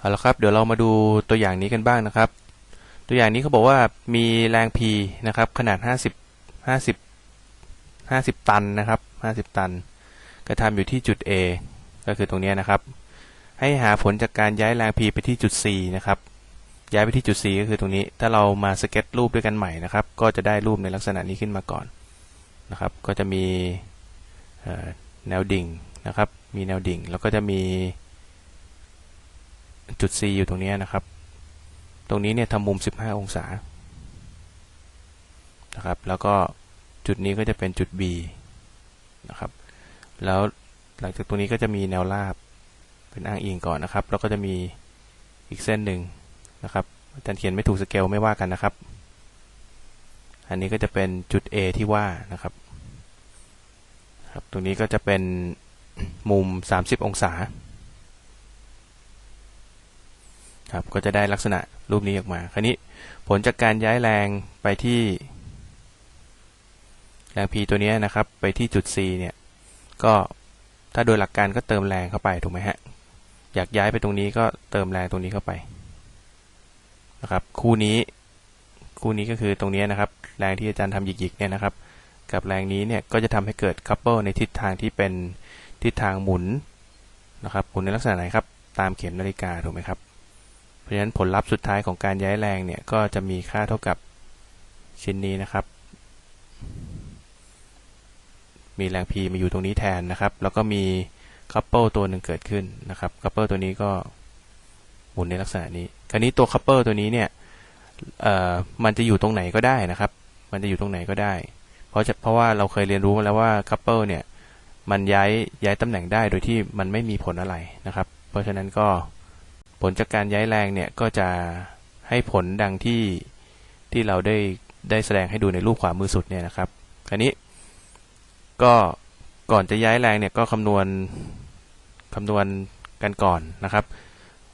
เอาละครับ เดี๋ยวเรามาดูตัวอย่างนี้กันบ้างนะครับ ตัวอย่างนี้เขาบอกว่ามีแรง P นะครับ ขนาด 50 50 50 ตันนะครับ 50 ตัน กระทำอยู่ที่จุด A ก็คือตรงนี้นะครับ ให้หาผลจากการย้ายแรง P ไปที่จุด C นะครับ ย้ายไปที่จุด C ก็คือตรงนี้ ถ้าเรามาสเก็ตรูปด้วยกันใหม่นะครับ ก็จะได้รูปในลักษณะนี้ขึ้นมาก่อนนะครับ ก็จะมีแนวดิ่งนะครับ มีแนวดิ่ง แล้วก็จะมี จุด C อยู่ตรงนี้นะครับ ตรงนี้เนี่ยทำมุม 15 องศา นะครับ แล้วก็จุดนี้ก็จะเป็นจุด B นะครับ แล้วหลังจากตรงนี้ก็จะมีแนวราบเป็นอ้างอิงก่อนนะครับ แล้วก็จะมีอีกเส้นหนึ่งนะครับ อาจารย์เขียนไม่ถูกสเกลไม่ว่ากันนะครับ อันนี้ก็จะเป็นจุด A ที่ว่านะครับครับ ตรงนี้ก็จะเป็นมุม 30 องศา ครับก็จะได้ลักษณะรูปนี้ออกมาคราวนี้ผลจากการย้ายแรงไปที่แรง P ตัวนี้นะครับ ไปที่จุด C เนี่ย ก็ถ้าโดยหลักการก็เติมแรงเข้าไปถูกไหมฮะ อยากย้ายไปตรงนี้ก็เติมแรงตรงนี้เข้าไปนะครับ คู่นี้คู่นี้ก็คือตรงนี้นะครับ แรงที่อาจารย์ทำหยิกๆเนี่ยนะครับ กับแรงนี้เนี่ยก็จะทำให้เกิดคัพเปิลในทิศทางที่เป็นทิศทางหมุนนะครับหมุนในลักษณะไหนครับ ตามเข็มนาฬิกาถูกไหมครับ ราะฉะนั้นผลลัพธ์สุดท้ายของการย้ายแรงเนี่ยก็จะมีค่าเท่ากับชิ้นนี้นะครับ มีแรง P มาอยู่ตรงนี้แทนนะครับ แล้วก็มีคัพเปิลตัวหนึ่งเกิดขึ้นนะครับคัพเปิลตัวนี้ก็หมุนในลักษณะนี้ คราวนี้ตัวคัพเปิลตัวนี้เนี่ยมันจะอยู่ตรงไหนก็ได้นะครับ มันจะอยู่ตรงไหนก็ได้ เพราะจะเพราะว่าเราเคยเรียนรู้มาแล้วว่าคัพเปิลเนี่ยมันย้ายย้ายตำแหน่งได้โดยที่มันไม่มีผลอะไรนะครับ เพราะฉะนั้นก็ ผลจากการย้ายแรงเนี่ยก็จะให้ผลดังที่ที่เราได้ได้แสดงให้ดูในรูปขวามือสุดเนี่ยนะครับคราวนี้ก็ก่อนจะย้ายแรงเนี่ยก็คำนวณคำนวณกันก่อนนะครับ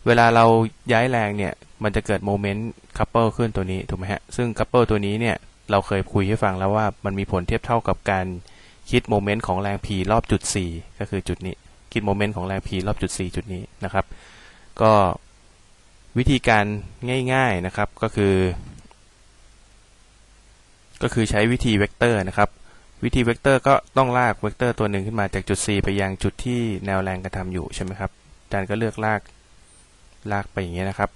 เวลาเราย้ายแรงเนี่ยมันจะเกิดโมเมนต์คัพเปิลขึ้นตัวนี้ถูกไหมฮะซึ่งคัพเปิลตัวนี้เนี่ยเราเคยคุยให้ฟังแล้วว่ามันมีผลเทียบเท่ากับการคิดโมเมนต์ของแรง P รอบจุด 4 ก็คือจุดนี้ คิดโมเมนต์ของแรง P รอบจุด 4 จุดนี้นะครับ ก็วิธีการง่ายๆนะครับก็คือ ก็คือใช้วิธีเวกเตอร์นะครับ วิธีเวกเตอร์ก็ต้องลากเวกเตอร์ตัวหนึ่งขึ้นมาจากจุด C ไปยังจุดที่แนวแรงกระทำอยู่ใช่ไหมครับอาจารย์ก็เลือกลากลากไปอย่างเงี้ยนะครับ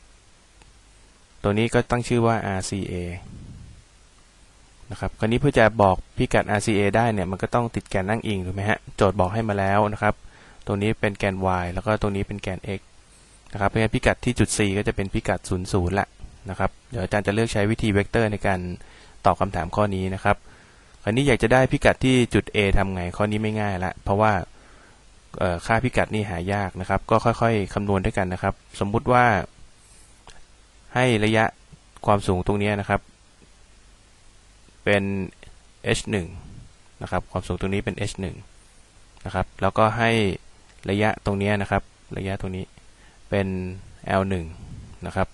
ตัวนี้ก็ตั้งชื่อว่า RCA นะครับ คราวนี้เพื่อจะบอกพิกัด RCA ได้เนี่ยมันก็ต้องติดแกนนั่งอิงถูกไหมฮะ โจทย์บอกให้มาแล้วนะครับตรงนี้เป็นแกน y แล้วก็ตรงนี้เป็นแกน x นะครับเพราะฉะนั้นพิกัดที่จุด C ก็จะเป็นพิกัด 0 0ละนะครับเดี๋ยวอาจารย์จะเลือกใช้วิธีเวกเตอร์ในการตอบคำถามข้อนี้นะครับคราวนี้อยากจะได้พิกัดที่จุด A ทำไงข้อนี้ไม่ง่ายละเพราะว่าค่าพิกัดนี่หายากนะครับ ก็ค่อยๆคำนวณด้วยกันนะครับ สมมุติว่าให้ระยะความสูงตรงนี้นะครับ เป็น h 1 นะครับความสูงตรงนี้เป็น h 1 นะครับแล้วก็ให้ระยะตรงนี้นะครับ ระยะตรงนี้ เป็น l 1 นะครับ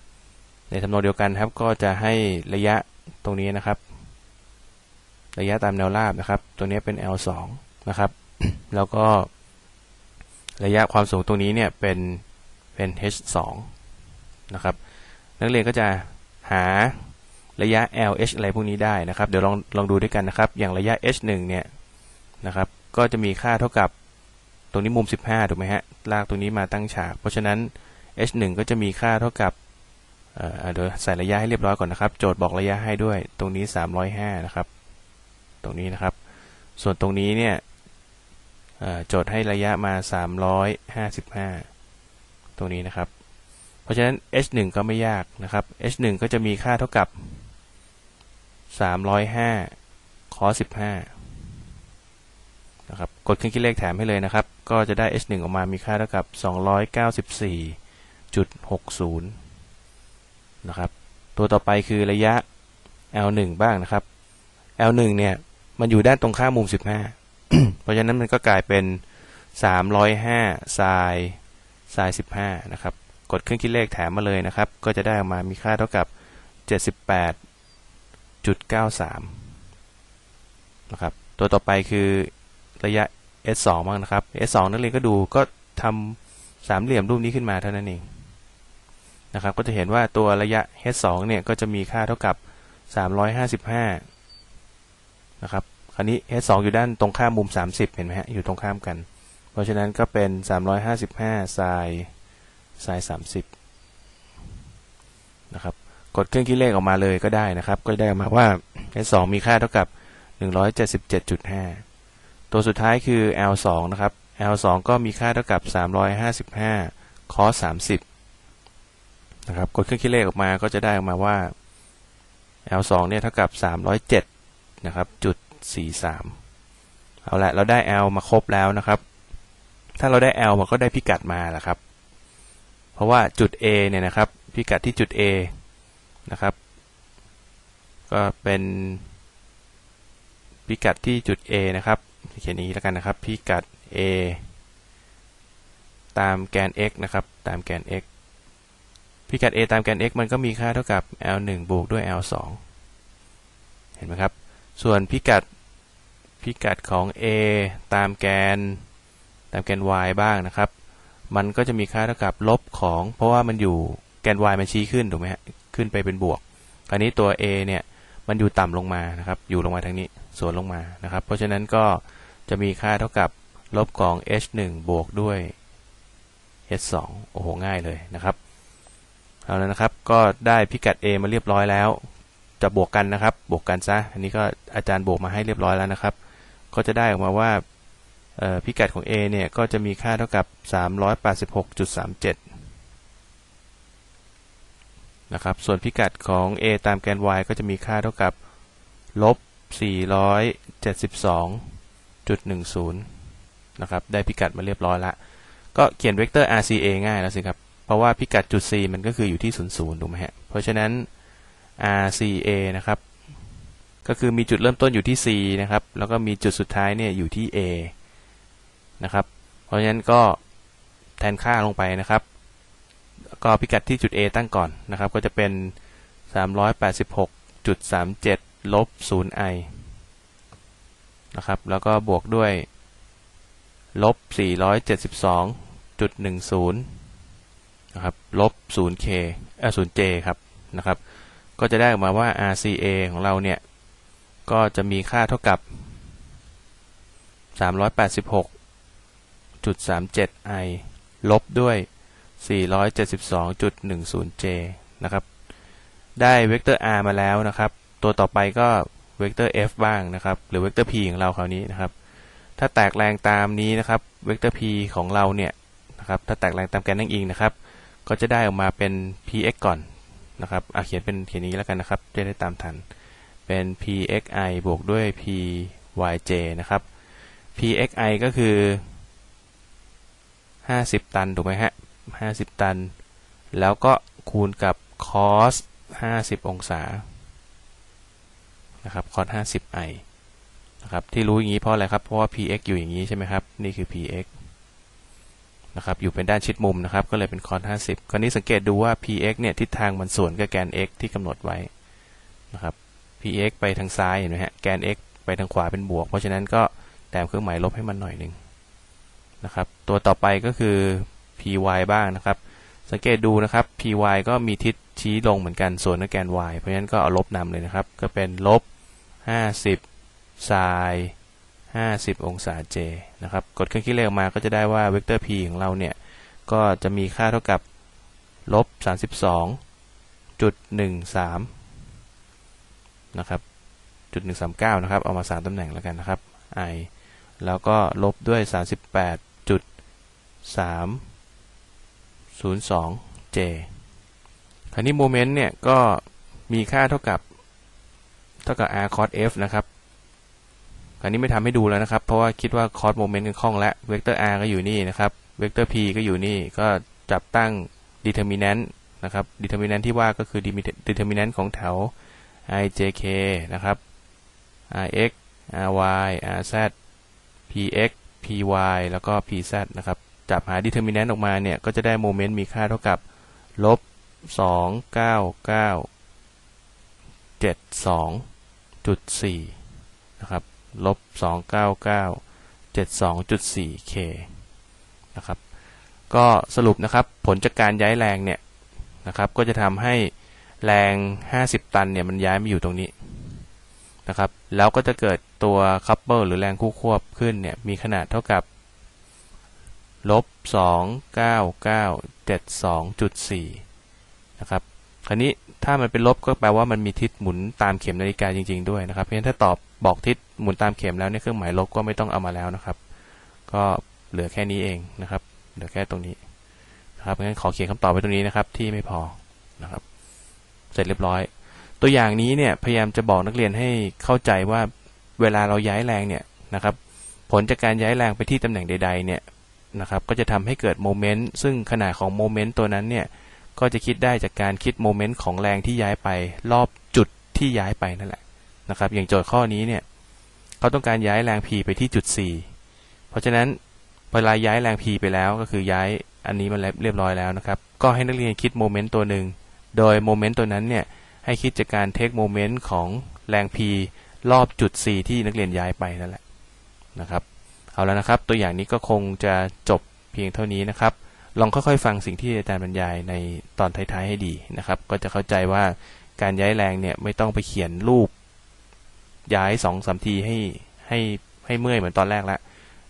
ในทำนองเดียวกันครับ ก็จะให้ระยะตรงนี้นะครับ ระยะตามแนวราบนะครับ ตัวนี้เป็น l 2 นะครับ แล้วก็ระยะความสูงตรงนี้เนี่ยเป็นเป็น h 2 นะครับ นักเรียนก็จะหาระยะ LH อะไรพวกนี้ได้นะครับ เดี๋ยวลองลองดูด้วยกันนะครับ อย่างระยะ H1 เนี่ยนะครับ ก็จะมีค่าเท่ากับ ตรงนี้มุม 15 ถูกไหมฮะ ลากตรงนี้มาตั้งฉาก เพราะฉะนั้น H1 ก็จะมีค่าเท่ากับเดี๋ยวใส่ระยะให้เรียบร้อยก่อนนะครับ โจทย์บอกระยะให้ด้วย ตรงนี้ 305 นะครับ ตรงนี้นะครับ ส่วนตรงนี้เนี่ยโจทย์ให้ระยะมา 355 ตรงนี้นะครับ เพราะฉะนั้น h1 ก็ไม่ยากนะครับ h1 ก็จะมีค่าเท่ากับ 305 cos 15 นะครับกดเครื่องคิดเลขแถมให้เลยนะครับ ก็จะได้ h1 ออกมามีค่าเท่ากับ 294.60 นะครับ ตัวต่อไปคือระยะ l1 บ้างนะครับ l1 เนี่ย มันอยู่ด้านตรงข้ามมุม 15 เพราะฉะนั้นมันก็กลายเป็น 305 sin sin 15 นะครับ กดเครื่องคิดเลขแถมมาเลยนะครับ ก็จะได้ออกมามีค่าเท่ากับ 78.93 นะครับ ตัวต่อไปคือ ระยะ s2 บ้างนะครับ s2 นักเรียนก็ดูก็ทำสามเหลี่ยมรูปนี้ขึ้นมาเท่านั้นเองนะครับ ก็จะเห็นว่าตัวระยะ h 2 เนี่ยก็จะมีค่าเท่ากับ 355 นะครับ คราวนี้ h 2 อยู่ด้านตรงข้ามมุม 30 เห็นไหมฮะ อยู่ตรงข้ามกัน เพราะฉะนั้นก็เป็น 355 sin sin 30 นะครับ กดเครื่องคิดเลขออกมาเลยก็ได้นะครับ ก็ได้มาว่า h 2 มีค่าเท่ากับ 177.5 ตัวสุดท้ายคือ l 2 นะครับ l 2 ก็มีค่าเท่ากับ 355 cos 30 นะครับ กดเครื่องคิดเลขออกมาก็จะได้ออกมาว่า l 2 เนี่ยเท่ากับ 307 นะครับ จุด 43 เอาละเราได้ l มาครบแล้วนะครับ ถ้าเราได้ l มันก็ได้พิกัดมาแหละครับ เพราะว่าจุด a เนี่ยนะครับ พิกัดที่จุด a นะครับ ก็เป็นพิกัดที่จุด a นะครับ เขียนนี้แล้วกันนะครับ พิกัด a ตามแกน x นะครับ ตามแกน x พิกัด a ตามแกน x มันก็มีค่าเท่ากับ l 1บวกด้วย l 2เห็นไหมครับ ส่วนพิกัดพิกัดของ a ตามแกน ตามแกน y บ้างนะครับ มันก็จะมีค่าเท่ากับลบของ เพราะว่ามันอยู่แกน y มันชี้ขึ้นถูกไหมฮะ ขึ้นไปเป็นบวก คราวนี้ตัว a เนี่ย มันอยู่ต่ำลงมานะครับ อยู่ลงมาทางนี้ สวนลงมานะครับ เพราะฉะนั้นก็ จะมีค่าเท่ากับลบของ h 1 บวกด้วย h 2 โอ้โห ง่ายเลยนะครับ เอาแล้วนะครับ ก็ได้พิกัด a มาเรียบร้อยแล้ว จะบวกกันนะครับ บวกกันซะ อันนี้ก็อาจารย์บวกมาให้เรียบร้อยแล้วนะครับ ก็จะได้ออกมาว่าพิกัดของ a เนี่ยก็จะมีค่าเท่ากับ 386.37 นะครับ ส่วนพิกัดของ a ตามแกน y ก็จะมีค่าเท่ากับลบ 472.10 นะครับ ได้พิกัดมาเรียบร้อยล้วก็เขียนเวกเตอร์ RCA ง่ายแล้วสิครับ เพราะว่าพิกัดจุด C มันก็คืออยู่ที่ 00 ถูกไหมฮะ เพราะฉะนั้น RCA นะครับ ก็คือมีจุดเริ่มต้นอยู่ที่ C นะครับ แล้วก็มีจุดสุดท้ายเนี่ยอยู่ที่ A นะครับ เพราะฉะนั้นก็แทนค่าลงไปนะครับ ก็พิกัดที่จุด A ตั้งก่อนนะครับ ก็จะเป็น 386.37 ลบ 0i นะครับ แล้วก็บวกด้วย ลบ 472.10 นะครับ ลบ 0k เอ่อ 0j ครับนะครับ ก็จะได้ออกมาว่า RCA ของเราเนี่ย ก็จะมีค่าเท่ากับ 386.37i ลบด้วย 472.10j นะครับ ได้เวกเตอร์ r มาแล้วนะครับ ตัวต่อไปก็ เวกเตอร์ f บ้างนะครับ หรือเวกเตอร์ p ของเราคราวนี้นะครับ ถ้าแตกแรงตามนี้นะครับ เวกเตอร์ p ของเราเนี่ยนะครับ ถ้าแตกแรงตามแกนนั่งอิงนะครับ ก็จะได้ออกมาเป็น px ก่อนนะครับอาเขียนเป็นเขียนนี้แล้วกันนะครับจะได้ตามทัน เป็น pxi บวกด้วย pyj นะครับ pxi ก็คือ 50 ตัน ถูกไหมฮะ 50 ตัน แล้วก็คูณกับ cos 50 องศา นะครับ cos 50 i นะครับที่รู้อย่างนี้เพราะอะไรครับ เพราะว่า px อยู่อย่างนี้ใช่ไหมครับ นี่คือ px นะครับอยู่เป็นด้านชิดมุมนะครับ ก็เลยเป็น cos 50 คราวนี้สังเกตดูว่า px เนี่ยทิศทางมันส่วนกับแกน x ที่กำหนดไว้นะครับ px ไปทางซ้ายเห็นไหมฮะแกน x ไปทางขวาเป็นบวก เพราะฉะนั้นก็แต้มเครื่องหมายลบให้มันหน่อยหนึ่งนะครับตัวต่อไปก็คือ py บ้างนะครับ สังเกตดูนะครับ py ก็มีทิศชี้ลงเหมือนกันส่วนกับแกน y เพราะฉะนั้นก็เอาลบนำเลยนะครับ ก็เป็นลบ 50 sin 50องศา j นะครับ กดเครื่องคิดเลขออกมาก็จะได้ว่าเวกเตอร์ p ของเราเนี่ย ก็จะมีค่าเท่ากับลบ32.13นะครับจุด139นะครับ เอามา3ตำแหน่งแล้วกันนะครับ i แล้วก็ลบด้วย38.302 j คราวนี้โมเมนต์เนี่ยก็มีค่าเท่ากับ เท่ากับ r cos f นะครับคราวนี้ไม่ทำให้ดูแล้วนะครับ เพราะว่าคิดว่า cos โมเมนต์กันคล่องแล้วเวกเตอร์ r ก็อยู่นี่นะครับเวกเตอร์ p ก็อยู่นี่ก็จับตั้ง determinant นะครับ determinant ที่ว่าก็คือ determinant ของแถว i j k นะครับ r x r y r z px py แล้วก็ pz นะครับจับหา determinant ออกมาเนี่ยก็จะได้โมเมนต์มีค่าเท่ากับลบ 299.72.4นะครับลบ 299.72.4k นะครับก็สรุปนะครับผลจากการย้ายแรงเนี่ยนะครับก็จะทำให้แรง 50 ตันเนี่ยมันย้ายมาอยู่ตรงนี้นะครับแล้วก็จะเกิดตัวคัพเปิลหรือแรงคู่ควบขึ้นเนี่ยมีขนาดเท่ากับลบ29972.4นะครับ คราวนี้ถ้ามันเป็นลบก็แปลว่ามันมีทิศหมุนตามเข็มนาฬิกาจริง ๆด้วยนะครับ เพราะฉะนั้นถ้าตอบบอกทิศหมุนตามเข็มแล้วเนี่ยเครื่องหมายลบก็ไม่ต้องเอามาแล้วนะครับ ก็เหลือแค่นี้เองนะครับ เหลือแค่ตรงนี้นะครับงั้นขอเขียนคำตอบไว้ตรงนี้นะครับที่ไม่พอนะครับ เสร็จเรียบร้อย ตัวอย่างนี้เนี่ยพยายามจะบอกนักเรียนให้เข้าใจว่าเวลาเราย้ายแรงเนี่ยนะครับ ผลจากการย้ายแรงไปที่ตำแหน่งใด ๆ เนี่ยนะครับ ก็จะทำให้เกิดโมเมนต์ซึ่งขนาดของโมเมนต์ตัวนั้นเนี่ย ก็จะคิดได้จากการคิดโมเมนต์ของแรงที่ย้ายไป รอบจุดที่ย้ายไปนั่นแหละนะครับ อย่างโจทย์ข้อนี้เนี่ยเขาต้องการย้ายแรง p ไปที่จุด C เพราะฉะนั้นเวลาย้ายแรง p ไปแล้วก็คือย้ายอันนี้มันเรียบร้อยแล้วนะครับ ก็ให้นักเรียนคิดโมเมนต์ตัวหนึ่งโดยโมเมนต์ตัวนั้นเนี่ยให้คิดจากการเทคโมเมนต์ของแรง p รอบจุด C ที่นักเรียนย้ายไปนั่นแหละนะครับ เอาแล้วนะครับ ตัวอย่างนี้ก็คงจะจบเพียงเท่านี้นะครับ ลองค่อยๆ ฟังสิ่งที่อาจารย์บรรยายในตอนท้ายๆให้ดีนะครับ ก็จะเข้าใจว่าการย้ายแรงเนี่ยไม่ต้องไปเขียนรูป ย้ายสองสามทีให้ให้ให้เมื่อยเหมือนตอนแรกแล้ว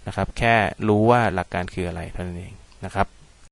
นะครับ แค่รู้ว่าหลักการคืออะไรเท่านั้นเองนะครับ